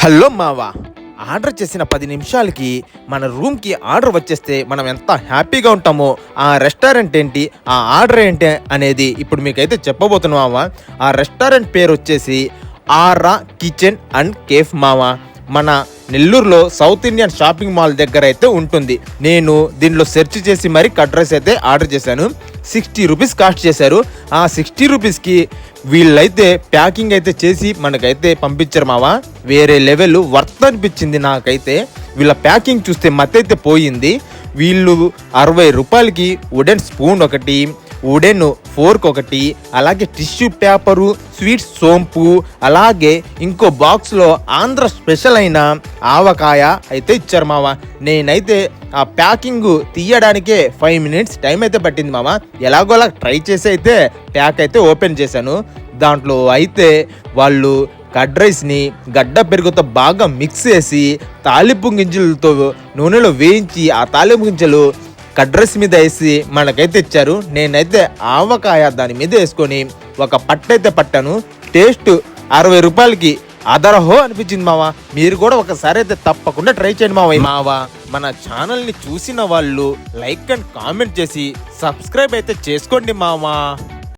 Hello మావా. Order చేసిన పది నిమిషాలకి మన రూమ్కి ఆర్డర్ వచ్చేస్తే మనం ఎంత హ్యాపీగా ఉంటామో ఆ రెస్టారెంట్ ఏంటి ఆ ఆర్డర్ ఏంటి అనేది ఇప్పుడు మీకైతే చెప్పబోతున్నామా ఆ రెస్టారెంట్ పేరు వచ్చేసి ఆరా కిచెన్ అండ్ కేఫ్ మావా. మన నెల్లూరులో సౌత్ ఇండియన్ షాపింగ్ మాల్ దగ్గర అయితే ఉంటుంది. నేను దీనిలో సెర్చ్ చేసి మరీ కట్ డ్రెస్ అయితే ఆర్డర్ చేశాను. సిక్స్టీ రూపీస్ కాస్ట్ చేశారు. ఆ సిక్స్టీ రూపీస్కి వీళ్ళైతే ప్యాకింగ్ అయితే చేసి మనకైతే పంపించారు మావా. వేరే లెవెల్ వర్త్ అనిపించింది నాకైతే. వీళ్ళ ప్యాకింగ్ చూస్తే మత్తైతే పోయింది. వీళ్ళు అరవై రూపాయలకి వుడెన్ స్పూన్ ఒకటి ఉడెన్ ఫోర్క్ ఒకటి అలాగే టిష్యూ పేపరు స్వీట్ సోంపు అలాగే ఇంకో బాక్స్లో ఆంధ్ర స్పెషల్ అయిన ఆవకాయ అయితే ఇచ్చారు మామ. నేనైతే ఆ ప్యాకింగ్ తీయడానికే ఫైవ్ మినిట్స్ టైం అయితే పట్టింది మామ. ఎలాగోలా ట్రై చేసి అయితే ప్యాక్ అయితే ఓపెన్ చేశాను. దాంట్లో అయితే వాళ్ళు కడ్ రైస్ని గడ్డ పెరుగుతో బాగా మిక్స్ చేసి తాలింపు గింజలతో నూనెలో వేయించి ఆ తాలింపు గింజలు కడ్రస్ మీద వేసి మనకైతే ఇచ్చారు. నేనైతే ఆవకాయ దాని మీద వేసుకొని ఒక పట్టైతే పట్టాను. టేస్ట్ అరవై రూపాయలకి అదరహో అనిపించింది మావా. మీరు కూడా ఒకసారి అయితే తప్పకుండా ట్రై చేయండి మావా. మావా మన ఛానల్ని చూసిన వాళ్ళు లైక్ అండ్ కామెంట్ చేసి సబ్స్క్రైబ్ అయితే చేసుకోండి మావా.